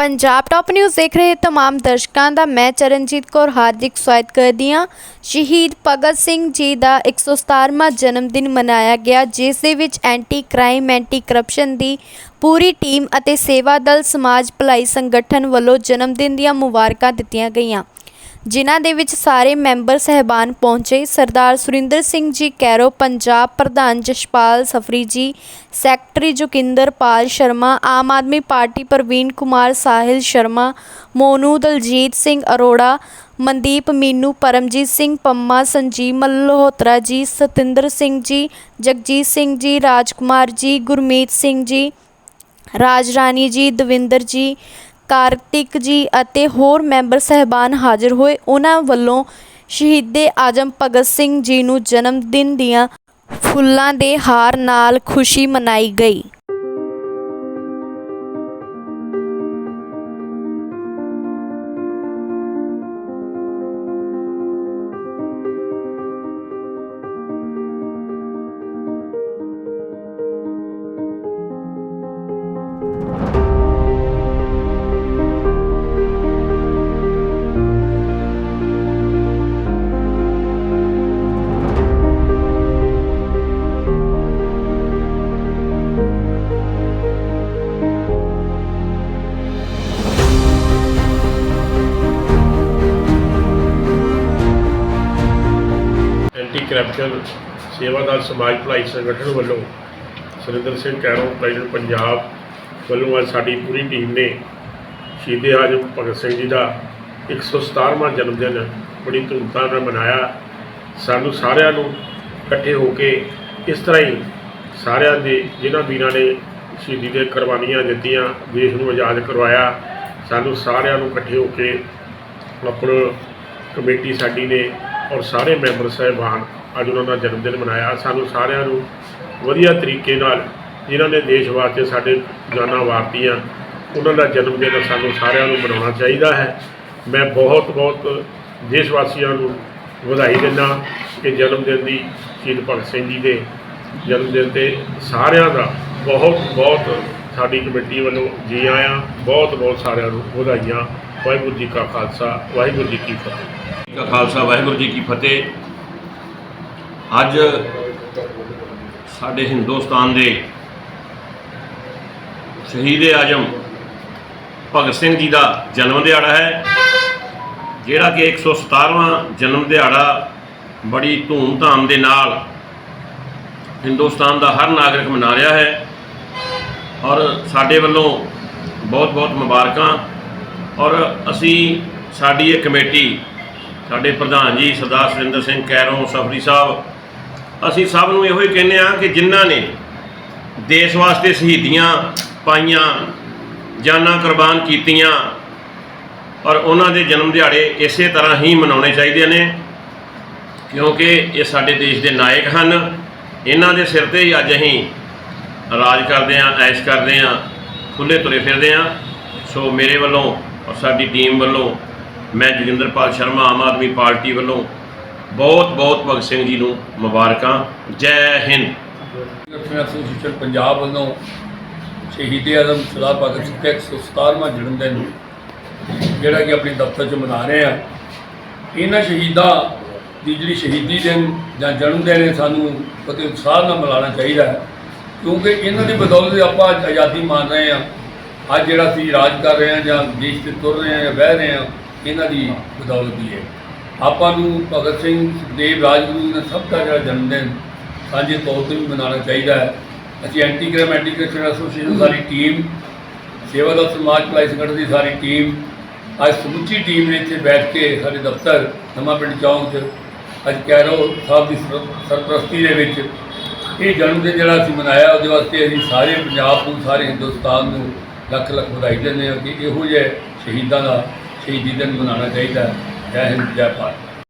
Punjab top news ਦੇਖ ਰਹੇ तमाम ਦਰਸ਼ਕਾਂ ਦਾ ਮੈਂ ਚਰਨਜੀਤ ਕੌਰ ਹਾਰਦਿਕ ਸਵਾਗਤ ਕਰਦੀ ਹਾਂ ਸ਼ਹੀਦ ਭਗਤ ਸਿੰਘ ਜੀ ਦਾ 117ਵਾਂ ਜਨਮ ਦਿਨ ਮਨਾਇਆ ਗਿਆ ਜਿਸ ਦੇ ਵਿੱਚ ਐਂਟੀ ਕ੍ਰਾਈਮ ਐਂਟੀ ਕਰਪਸ਼ਨ ਦੀ ਪੂਰੀ ਟੀਮ ਅਤੇ ਸੇਵਾ ਦਲ ਸਮਾਜ ਭਲਾਈ ਸੰਗਠਨ ਵੱਲੋਂ ਜਨਮ ਦਿਨ ਦੀਆਂ ਮੁਬਾਰਕਾਂ ਦਿੱਤੀਆਂ ਗਈਆਂ ਜਿਨ੍ਹਾਂ ਦੇ ਵਿੱਚ ਸਾਰੇ ਮੈਂਬਰ ਸਹਿਬਾਨ ਪਹੁੰਚੇ। ਸਰਦਾਰ ਸੁਰਿੰਦਰ ਸਿੰਘ ਜੀ ਕੈਰੋ, ਪੰਜਾਬ ਪ੍ਰਧਾਨ ਜਸ਼ਪਾਲ ਸਫਰੀ ਜੀ, ਸੈਕਟਰੀ ਜੋਗਿੰਦਰ ਪਾਲ ਸ਼ਰਮਾ, ਆਮ ਆਦਮੀ ਪਾਰਟੀ ਪ੍ਰਵੀਨ ਕੁਮਾਰ ਸਾਹਿਲ ਸ਼ਰਮਾ, ਮੋਨੂ ਦਲਜੀਤ ਸਿੰਘ ਅਰੋੜਾ, ਮਨਦੀਪ ਮੀਨੂ, ਪਰਮਜੀਤ ਸਿੰਘ ਪੰਮਾ, ਸੰਜੀਵ ਮਲਹੋਤਰਾ ਜੀ, ਸਤਿੰਦਰ ਸਿੰਘ ਜੀ, ਜਗਜੀਤ ਸਿੰਘ ਜੀ, ਰਾਜਕੁਮਾਰ ਜੀ, ਗੁਰਮੀਤ ਸਿੰਘ ਜੀ ਰਾਜ ਰਾਣੀ ਜੀ, ਦਵਿੰਦਰ ਜੀ ਕਾਰਤਿਕ ਜੀ ਅਤੇ ਹੋਰ ਮੈਂਬਰ ਸਹਿਬਾਨ ਹਾਜ਼ਰ ਹੋਏ। ਉਹਨਾਂ ਵੱਲੋਂ ਸ਼ਹੀਦੇ ਆਜਮ ਭਗਤ ਸਿੰਘ ਜੀ ਨੂੰ ਜਨਮ ਦਿਨ ਦੀਆਂ ਫੁੱਲਾਂ ਦੇ ਹਾਰ ਨਾਲ ਖੁਸ਼ੀ ਮਨਾਈ ਗਈ। ਐਂਟੀ ਕਰਪਸ਼ਨ ਸੇਵਾਦਾਰ ਸਮਾਜ ਭਲਾਈ ਸੰਗਠਨ ਵੱਲੋਂ ਸੁਰਿੰਦਰ ਸਿੰਘ ਕੈਰੋਂ ਪ੍ਰੈਜ਼ੀਡੈਂਟ ਪੰਜਾਬ ਵੱਲੋਂ ਅੱਜ ਸਾਡੀ ਪੂਰੀ ਟੀਮ ਨੇ ਸ਼ਹੀਦੇ ਆਜਮ ਭਗਤ ਸਿੰਘ ਜੀ ਦਾ 117ਵਾਂ ਜਨਮ ਦਿਨ ਬੜੀ ਧੂਮਧਾਮ ਨਾਲ ਮਨਾਇਆ। ਸਾਨੂੰ ਸਾਰਿਆਂ ਨੂੰ ਇਕੱਠੇ ਹੋ ਕੇ ਇਸ ਤਰ੍ਹਾਂ ਹੀ ਸਾਰਿਆਂ ਦੇ ਜਿਨ੍ਹਾਂ ਵੀਰਾਂ ਨੇ ਸ਼ਹੀਦੀ ਦੇ ਕੁਰਬਾਨੀਆਂ ਦਿੱਤੀਆਂ, ਦੇਸ਼ ਨੂੰ ਆਜ਼ਾਦ ਕਰਵਾਇਆ, ਸਾਨੂੰ ਸਾਰਿਆਂ ਨੂੰ ਇਕੱਠੇ ਹੋ ਕੇ ਆਪਣਾ ਕਮੇਟੀ ਸਾਡੀ ਨੇ ਔਰ ਸਾਰੇ ਮੈਂਬਰ ਸਾਹਿਬਾਨ ਅੱਜ ਉਹਨਾਂ ਦਾ ਜਨਮ ਦਿਨ ਮਨਾਇਆ। ਸਾਨੂੰ ਸਾਰਿਆਂ ਨੂੰ ਵਧੀਆ ਤਰੀਕੇ ਨਾਲ ਜਿਨ੍ਹਾਂ ਨੇ ਦੇਸ਼ ਵਾਸਤੇ ਸਾਡੇ ਜਾਨਾਂ ਵਾਰਤੀਆਂ, ਉਹਨਾਂ ਦਾ ਜਨਮ ਦਿਨ ਸਾਨੂੰ ਸਾਰਿਆਂ ਨੂੰ ਮਨਾਉਣਾ ਚਾਹੀਦਾ ਹੈ। ਮੈਂ ਬਹੁਤ ਬਹੁਤ ਦੇਸ਼ ਵਾਸੀਆਂ ਨੂੰ ਵਧਾਈ ਦਿੰਦਾ ਕਿ ਜਨਮ ਦਿਨ ਦੀ ਸ਼ਹੀਦ ਭਗਤ ਸਿੰਘ ਜੀ ਦੇ ਜਨਮ ਦਿਨ ਤੇ ਸਾਰਿਆਂ ਦਾ ਬਹੁਤ ਬਹੁਤ ਸਾਡੀ ਕਮੇਟੀ ਵੱਲੋਂ ਜੀ ਆਇਆਂ, ਬਹੁਤ ਬਹੁਤ ਸਾਰਿਆਂ ਨੂੰ ਵਧਾਈਆਂ। ਵਾਹਿਗੁਰੂ ਜੀ ਕਾ ਖਾਲਸਾ, ਵਾਹਿਗੁਰੂ ਜੀ ਕੀ ਫਤਿਹ। ਜੀ ਕਾ ਖਾਲਸਾ, ਵਾਹਿਗੁਰੂ ਜੀ ਕੀ ਫਤਿਹ। ਅੱਜ ਸਾਡੇ ਹਿੰਦੁਸਤਾਨ ਦੇ ਸ਼ਹੀਦ ਆਜਮ ਭਗਤ ਸਿੰਘ ਜੀ ਦਾ ਜਨਮ ਦਿਹਾੜਾ ਹੈ, ਜਿਹੜਾ ਕਿ 117ਵਾਂ ਜਨਮ ਦਿਹਾੜਾ ਬੜੀ ਧੂਮ-ਧਾਮ ਦੇ ਨਾਲ ਹਿੰਦੁਸਤਾਨ ਦਾ ਹਰ ਨਾਗਰਿਕ ਮਨਾ ਰਿਹਾ ਹੈ। ਔਰ ਸਾਡੇ ਵੱਲੋਂ ਬਹੁਤ-ਬਹੁਤ ਮੁਬਾਰਕਾਂ। ਔਰ ਅਸੀਂ ਸਾਡੀ ਇਹ ਕਮੇਟੀ, ਸਾਡੇ ਪ੍ਰਧਾਨ ਜੀ ਸਰਦਾਰ ਸੁਰਿੰਦਰ ਸਿੰਘ ਕੈਰੋਂ, ਸਫਰੀ ਸਾਹਿਬ, ਅਸੀਂ ਸਭ ਨੂੰ ਇਹੋ ਹੀ ਕਹਿੰਦੇ ਆ ਕਿ ਜਿਨ੍ਹਾਂ ਨੇ ਦੇਸ਼ ਵਾਸਤੇ ਸ਼ਹੀਦੀਆਂ ਪਾਈਆਂ, ਜਾਨਾਂ ਕੁਰਬਾਨ ਕੀਤੀਆਂ, ਔਰ ਉਹਨਾਂ ਦੇ ਜਨਮ ਦਿਹਾੜੇ ਇਸੇ ਤਰ੍ਹਾਂ ਹੀ ਮਨਾਉਣੇ ਚਾਹੀਦੇ ਨੇ, ਕਿਉਂਕਿ ਇਹ ਸਾਡੇ ਦੇਸ਼ ਦੇ ਨਾਇਕ ਹਨ। ਇਹਨਾਂ ਦੇ ਸਿਰ ਤੇ ਹੀ ਅੱਜ ਅਸੀਂ ਰਾਜ ਕਰਦੇ ਆਂ ਐਸ਼ ਕਰਦੇ ਆਂ ਖੁੱਲੇ ਤੁਰੇ ਫਿਰਦੇ ਆਂ ਸੋ ਮੇਰੇ ਵੱਲੋਂ ਔਰ ਸਾਡੀ ਟੀਮ ਵੱਲੋਂ ਮੈਂ ਜੋਗਿੰਦਰਪਾਲ ਸ਼ਰਮਾ ਆਮ ਆਦਮੀ ਪਾਰਟੀ ਵੱਲੋਂ ਬਹੁਤ ਬਹੁਤ ਭਗਤ ਸਿੰਘ ਜੀ ਨੂੰ ਮੁਬਾਰਕਾਂ। ਜੈ ਹਿੰਦ। ਸੰਗਠਨ ਐਸੋਸੀਏਸ਼ਨ ਪੰਜਾਬ ਵੱਲੋਂ ਸ਼ਹੀਦ ਆਜ਼ਮ ਸਰਦਾਰ ਭਗਤ ਸਿੰਘ ਦਾ 117ਵਾਂ ਜਨਮ ਦਿਨ ਜਿਹੜਾ ਕਿ ਆਪਣੇ ਦਫ਼ਤਰ 'ਚ ਮਨਾ ਰਹੇ ਆ ਇਹਨਾਂ ਸ਼ਹੀਦਾਂ ਦੀ ਜਿਹੜੀ ਸ਼ਹੀਦੀ ਦਿਨ ਜਾਂ ਜਨਮ ਦਿਨ ਸਾਨੂੰ ਬੜੇ ਉਤਸ਼ਾਹ ਨਾਲ ਮਨਾਉਣਾ ਚਾਹੀਦਾ ਹੈ। ਕਿਉਂਕਿ ਇਹਨਾਂ ਦੀ ਬਦੌਲਤ ਆਪਾਂ ਅੱਜ ਆਜ਼ਾਦੀ ਮਾਣ ਰਹੇ ਆ ਅੱਜ ਜਿਹੜਾ ਅਸੀਂ ਰਾਜ ਕਰ ਰਹੇ ਆ ਜਾਂ ਦੇਸ਼ ਤੇ ਤੁਰ ਰਹੇ ਆ ਜਾਂ ਬਹਿ ਰਹੇ ਆ ਇਹਨਾਂ ਦੀ ਬਦੌਲਤ ਹੀ ਹੈ। ਆਪਾਂ ਨੂੰ ਭਗਤ ਸਿੰਘ ਸੁਖਦੇਵ ਰਾਜਗੁਰੂ ਦਾ ਸਭ ਦਾ ਜਿਹੜਾ ਜਨਮ ਦਿਨ ਸਾਂਝੇ ਤੌਰ ਤੇ ਵੀ ਮਨਾਉਣਾ ਚਾਹੀਦਾ ਹੈ। ਅਸੀਂ anti crime anti corruption association ਸਾਰੀ ਟੀਮ ਸੇਵਾਦਾਰ ਸਮਾਜ ਭਲਾਈ ਸੰਗਠਨ ਦੀ ਸਾਰੀ ਟੀਮ, ਅੱਜ ਸਮੁੱਚੀ ਟੀਮ ਨੇ ਇੱਥੇ ਬੈਠ ਕੇ ਸਾਡੇ ਦਫ਼ਤਰ ਨਵਾਂ ਪਿੰਡ ਚੌਂਕ 'ਚ ਅੱਜ ਕੈਰੋ ਸਾਹਿਬ ਦੀ ਸਰ- ਸਰਪ੍ਰਸਤੀ ਦੇ ਵਿੱਚ ਇਹ ਜਨਮ ਦਿਨ ਜਿਹੜਾ ਅਸੀਂ ਮਨਾਇਆ, ਉਹਦੇ ਵਾਸਤੇ ਅਸੀਂ ਸਾਰੇ ਪੰਜਾਬ ਨੂੰ, ਸਾਰੇ ਹਿੰਦੁਸਤਾਨ ਨੂੰ ਲੱਖ ਲੱਖ ਵਧਾਈ ਦਿੰਦੇ ਹਾਂ ਕਿ ਇਹੋ ਜਿਹੇ ਸ਼ਹੀਦਾਂ ਦਾ ਸ਼ਹੀਦੀ ਦਿਨ ਮਨਾਉਣਾ ਚਾਹੀਦਾ ਜੈ ਹਿੰਦ, ਜੈ ਭਾਰਤ।